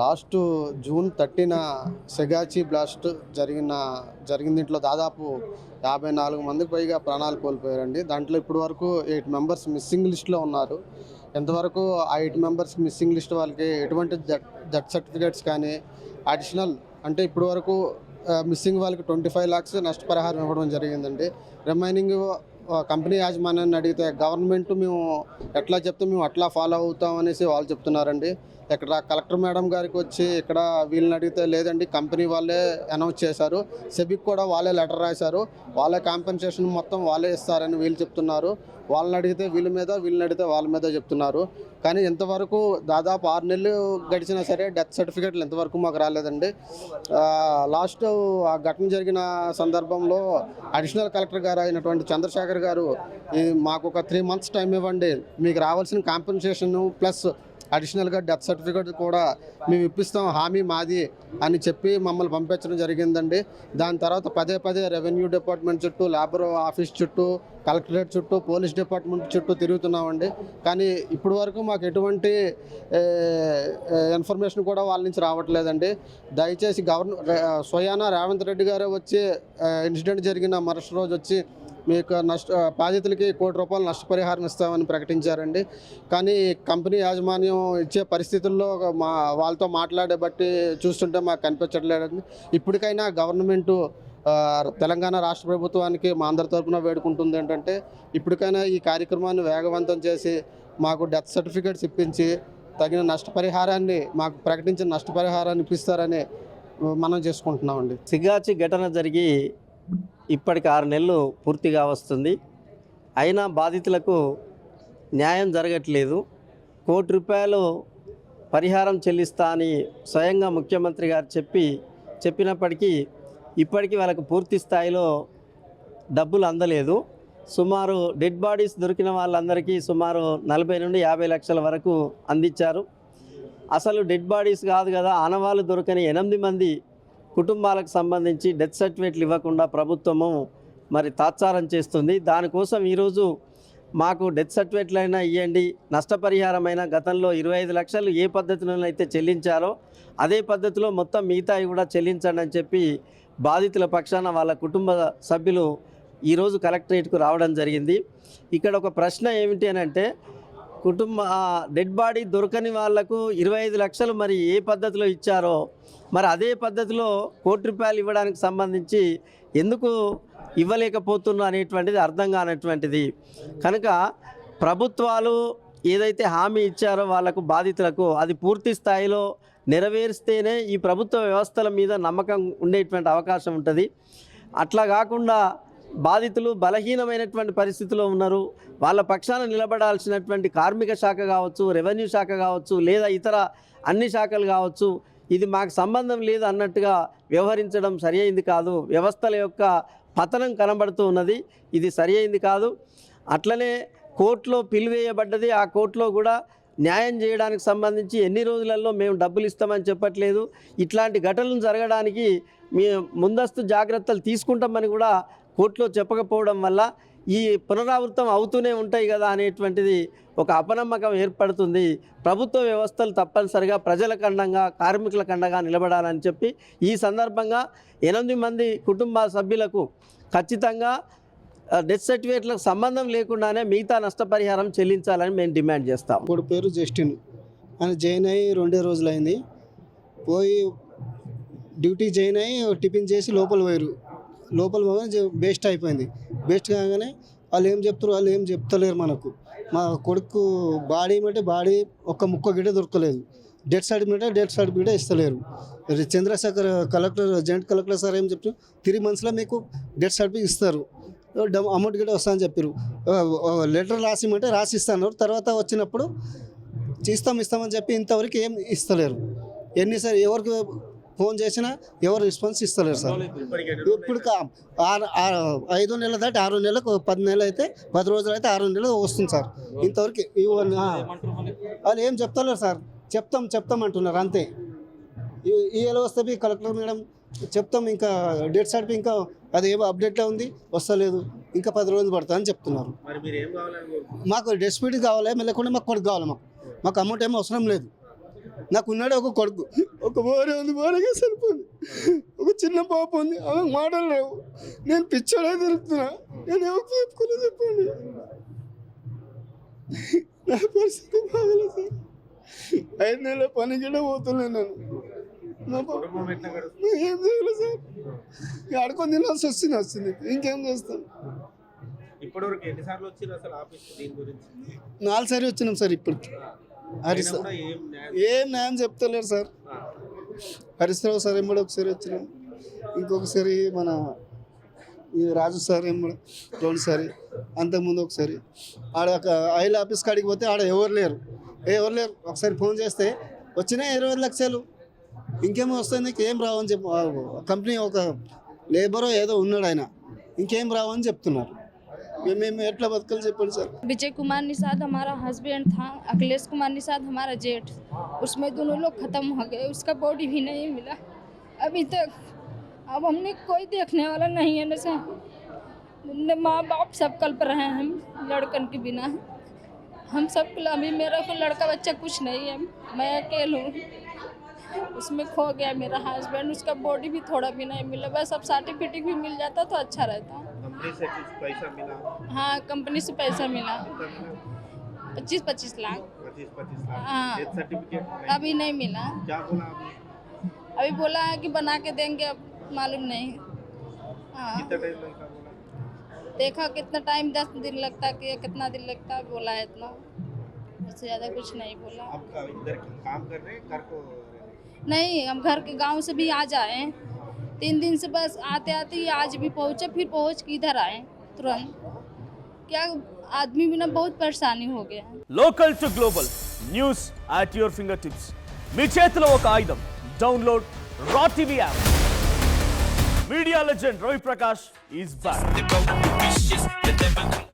Last June thirteen Sigachi blast జరిగిన జరిగిన దీంట్లో దాదాపు యాభై నాలుగు మందికి పైగా ప్రాణాలు కోల్పోయారండి. దాంట్లో ఇప్పటి వరకు ఎయిట్ మెంబర్స్ మిస్సింగ్ లిస్ట్లో ఉన్నారు. ఎంతవరకు ఆ ఎయిట్ మెంబర్స్ మిస్సింగ్ లిస్ట్ వాళ్ళకి ఎటువంటి డెత్ సర్టిఫికేట్స్ కానీ అడిషనల్ అంటే ఇప్పటి వరకు మిస్సింగ్ వాళ్ళకి ట్వంటీ ఫైవ్ లాక్స్ నష్టపరిహారం ఇవ్వడం జరిగిందండి. రిమైనింగ్ కంపెనీ యాజమాన్యాన్ని అడిగితే గవర్నమెంట్ మేము ఎట్లా చెప్తే మేము అట్లా ఫాలో అవుతాం అనేసి వాళ్ళు చెప్తున్నారండి. ఇక్కడ కలెక్టర్ మేడం గారికి వచ్చి ఇక్కడ వీళ్ళని అడిగితే లేదండి కంపెనీ వాళ్ళే అనౌన్స్ చేశారు. సెబిక్ కూడా వాళ్ళే లెటర్ రాశారు. వాళ్ళే కాంపెన్సేషన్ మొత్తం వాళ్ళే ఇస్తారని వీళ్ళు చెప్తున్నారు. వాళ్ళని అడిగితే వీళ్ళ మీద వీళ్ళని అడిగితే వాళ్ళ మీద చెప్తున్నారు. కానీ ఇంతవరకు దాదాపు ఆరు నెలలు గడిచినా సరే డెత్ సర్టిఫికేట్లు ఇంతవరకు మాకు రాలేదండి. లాస్ట్ ఆ ఘటన జరిగిన సందర్భంలో అడిషనల్ కలెక్టర్ గారు అయినటువంటి చంద్రశేఖర్ గారు మాకు ఒక త్రీ మంత్స్ టైం ఇవ్వండి మీకు రావాల్సిన కాంపెన్సేషన్ ప్లస్ అడిషనల్గా డెత్ సర్టిఫికేట్ కూడా మేము ఇప్పిస్తాం హామీ మాది అని చెప్పి మమ్మల్ని పంపించడం జరిగిందండి. దాని తర్వాత పదే పదే రెవెన్యూ డిపార్ట్మెంట్ చుట్టూ లేబర్ ఆఫీస్ చుట్టూ కలెక్టరేట్ చుట్టూ పోలీస్ డిపార్ట్మెంట్ చుట్టూ తిరుగుతున్నామండి. కానీ ఇప్పటి వరకు మాకు ఎటువంటి ఇన్ఫర్మేషన్ కూడా వాళ్ళ నుంచి రావట్లేదండి. దయచేసి గవర్నర్ స్వయానా రేవంత్ రెడ్డి గారే వచ్చి ఇన్సిడెంట్ జరిగిన మరుసటి రోజు వచ్చి మీకు నష్ట బాధితులకి కోటి రూపాయలు నష్టపరిహారం ఇస్తామని ప్రకటించారండి. కానీ కంపెనీ యాజమాన్యం ఇచ్చే పరిస్థితుల్లో మా వాళ్ళతో మాట్లాడే బట్టి చూస్తుంటే మాకు కనిపించట్లేదండి. ఇప్పటికైనా గవర్నమెంటు తెలంగాణ రాష్ట్ర ప్రభుత్వానికి మా అందరి తరఫున వేడుకుంటుంది ఏంటంటే ఇప్పటికైనా ఈ కార్యక్రమాన్ని వేగవంతం చేసి మాకు డెత్ సర్టిఫికేట్స్ ఇప్పించి తగిన నష్టపరిహారాన్ని మాకు ప్రకటించిన నష్టపరిహారాన్ని ఇప్పిస్తారని మనం చేసుకుంటున్నామండి. సిగాచి ఘటన జరిగి ఇప్పటికి ఆరు నెలలు పూర్తిగా వస్తుంది. అయినా బాధితులకు న్యాయం జరగట్లేదు. కోటి రూపాయలు పరిహారం చెల్లిస్తా అని స్వయంగా ముఖ్యమంత్రి గారు చెప్పి చెప్పినప్పటికీ ఇప్పటికీ వాళ్ళకు పూర్తి స్థాయిలో డబ్బులు అందలేదు. సుమారు డెడ్ బాడీస్ దొరికిన వాళ్ళందరికీ సుమారు నలభై నుండి యాభై లక్షల వరకు అందించారు. అసలు డెడ్ బాడీస్ కాదు కదా ఆనవాళ్ళు దొరకని ఎనిమిది మంది కుటుంబాలకు సంబంధించి డెత్ సర్టిఫికేట్లు ఇవ్వకుండా ప్రభుత్వము మరి తాత్సారం చేస్తుంది. దానికోసం ఈరోజు మాకు డెత్ సర్టిఫికేట్లు అయినా ఇవ్వండి నష్టపరిహారమైన గతంలో ఇరవై ఐదు లక్షలు ఏ పద్ధతిలో అయితే చెల్లించారో అదే పద్ధతిలో మొత్తం మిగతాయి కూడా చెల్లించండి అని చెప్పి బాధితుల పక్షాన వాళ్ళ కుటుంబ సభ్యులు ఈరోజు కలెక్టరేట్కు రావడం జరిగింది. ఇక్కడ ఒక ప్రశ్న ఏమిటి అని అంటే కుటుంబ డెడ్ బాడీ దొరకని వాళ్ళకు ఇరవై ఐదు లక్షలు మరి ఏ పద్ధతిలో ఇచ్చారో మరి అదే పద్ధతిలో కోటి రూపాయలు ఇవ్వడానికి సంబంధించి ఎందుకు ఇవ్వలేకపోతున్నా అనేటువంటిది అర్థం కానటువంటిది. కనుక ప్రభుత్వాలు ఏదైతే హామీ ఇచ్చారో వాళ్ళకు బాధితులకు అది పూర్తి స్థాయిలో నెరవేరిస్తేనే ఈ ప్రభుత్వ వ్యవస్థల మీద నమ్మకం ఉండేటువంటి అవకాశం ఉంటుంది. అట్లా కాకుండా బాధితులు బలహీనమైనటువంటి పరిస్థితిలో ఉన్నారు. వాళ్ళ పక్షాన నిలబడాల్సినటువంటి కార్మిక శాఖ కావచ్చు రెవెన్యూ శాఖ కావచ్చు లేదా ఇతర అన్ని శాఖలు కావచ్చు ఇది మాకు సంబంధం లేదు అన్నట్టుగా వ్యవహరించడం సరి అయింది కాదు. వ్యవస్థల యొక్క పతనం కనబడుతూ ఉన్నది. ఇది సరి కాదు. అట్లనే కోర్టులో పిలివేయబడ్డది ఆ కోర్టులో కూడా న్యాయం చేయడానికి సంబంధించి ఎన్ని రోజులలో మేము డబ్బులు ఇస్తామని చెప్పట్లేదు. ఇట్లాంటి ఘటనలు జరగడానికి మీ ముందస్తు జాగ్రత్తలు తీసుకుంటామని కూడా కోర్టులో చెప్పకపోవడం వల్ల ఈ పునరావృతం అవుతూనే ఉంటాయి కదా అనేటువంటిది ఒక అపనమ్మకం ఏర్పడుతుంది. ప్రభుత్వ వ్యవస్థలు తప్పనిసరిగా ప్రజల కండంగా కార్మికుల కండగా నిలబడాలని చెప్పి ఈ సందర్భంగా ఎనిమిది మంది కుటుంబ సభ్యులకు ఖచ్చితంగా డెత్ సర్టిఫికేట్లకు సంబంధం లేకుండానే మిగతా నష్టపరిహారం చెల్లించాలని మేము డిమాండ్ చేస్తాం ఇప్పుడు పేరు జస్టిన్. ఆయన జాయిన్ అయ్యి రెండే రోజులైంది. పోయి డ్యూటీ జాయిన్ అయ్యి టిఫిన్ చేసి లోపల పోయారు లోపల పోగానే బేస్ట్ అయిపోయింది. బేస్ట్ కాగానే వాళ్ళు ఏం చెప్తారు వాళ్ళు ఏం చెప్తలేరు మనకు. మా కొడుకు బాడీ ఏమంటే బాడీ ఒక్క ముక్క గిట్ట దొరకలేదు. డెత్ సర్టిఫికేట్ డెత్ సర్టిఫికేట్ ఇస్తలేరు. Chandrasekhar collector joint collector sir ఏం చెప్తారు? త్రీ మంత్స్లో మీకు డెత్ సర్టిఫికేట్ ఇస్తారు. డమ్ అమౌంట్ గిట్ట వస్తా అని చెప్పారు లెటర్ రాసిమంటే రాసి ఇస్తాను తర్వాత వచ్చినప్పుడు ఇస్తాం ఇస్తామని చెప్పి ఇంతవరకు ఏం ఇస్తలేరు. ఎన్నిసార్లు ఎవరికి ఫోన్ చేసినా ఎవరు రెస్పాన్స్ ఇస్తలేరు సార్. ఇప్పుడు ఐదు నెలలు దాటి ఆరు నెలలకు పది నెలలు అయితే పది రోజులు అయితే ఆరు నెలలు వస్తుంది సార్. ఇంతవరకు. వాళ్ళు ఏం చెప్తలేరు సార్. చెప్తాం చెప్తాం అంటున్నారు అంతే. ఈ- ఎలా వస్తే కలెక్టర్ మేడం చెప్తాం ఇంకా డేట్ సర్టిఫికేట్ ఇంకా అది ఏమో అప్డేట్లో ఉంది వస్తలేదు. ఇంకా పది రోజులు పడుతుంది అని చెప్తున్నారు. మాకు డెస్పిటీ కావాలి లేకుండా మాకు కొడుకు కావాలి మాకు. మాకు అమౌంట్ ఏమో అవసరం లేదు. నాకు ఉన్నాడు ఒక కొడుకు. ఒక బోరే ఉంది బోరగా సరిపోయింది ఒక చిన్న పాప ఉంది ఆమె మాటలు లేవు. నేను పిచ్చోడే తిరుగుతున్నా నేను ఎవరికి చెప్పుకోలేదు చెప్పండి. నా పరిస్థితి బాగలేదు సార్. ఐదు నెలల పని కూడా పోతున్నాను నేను. ఏం చేయలేదు సార్? ఆడుకొని తినాల్సి వస్తుంది వస్తుంది. ఇంకేం చేస్తాం? ఇప్పటివరకు ఎన్నిసార్లు వచ్చింది అసలు ఆఫీస్ దీని గురించి? నాలుగు సారి వచ్చినాం సార్ ఇప్పటికి. కూడా ఏం న్యాయం ఏం చెప్తలేరు సార్. హరీశ్రావు సార్ ఎంబడి ఒకసారి వచ్చినాం ఇంకొకసారి మన ఈ రాజు సార్ ఎంబడి రెండుసారి అంతకుముందు ఒకసారి. ఆడ ఒక ఆయిల్ ఆఫీస్ కాడికి పోతే ఆడ ఎవరు లేరు. ఏ ఎవరు లేరు. ఒకసారి ఫోన్ చేస్తే వచ్చినాయి ఇరవై లక్షలు. ఇంకేమో వస్తాయి నీకు ఏం రావు అని చెప్పి కంపెనీ ఒక లేబరో ఏదో ఉన్నాడు ఆయన. ఇంకేం రావు అని చెప్తున్నారు. మేము మేము ఎట్లా బతకాలి చెప్పండి సార్ विजय कुमार निषाद हमारा हस्बैंड था अखिलेश कुमार निषाद हमारा जेठ उसमें दोनों लोग ख़त्म हो गए उसका बॉडी भी नहीं मिला अभी तक अब हमने कोई देखने वाला नहीं है ना सर न माँ बाप सब कल्प रहे हैं हम लड़कन के बिना हम सब अभी मेरा को लड़का बच्चा कुछ नहीं है मैं अकेले हूँ उसमें खो गया मेरा हस्बैंड उसका बॉडी भी थोड़ा भी नहीं मिला बस अब सर्टिफिकेट भी मिल जाता तो अच्छा रहता कंपनी से कुछ पैसा मिला? हाँ कंपनी से पैसा मिला। पच्चीस पच्चीस लाख। पच्चीस पच्चीस लाख। हाँ। डेथ सर्टिफिकेट अभी नहीं मिला। क्या बोला अभी? अभी बोला है कि बना के देंगे अब मालूम नहीं। हाँ। कितना टाइम लगता बोला? देखा कितना टाइम दस दिन लगता है कि कितना दिन लगता है बोला है इतना। उससे ज़्यादा कुछ नहीं बोला। का- इधर काम कर रहे हैं? घर को हैं? नहीं हम घर के गाँव से भी आ जाए तीन दिन से बस आते आते ही आज भी पहुँचे फिर पहुँच के इधर आए तुरंत क्या आदमी बिना बहुत परेशानी हो गया है local to global news at your finger tips మీ చేతిలో ఒక ఆయుధం download R TV app media legend Ravi Prakash is back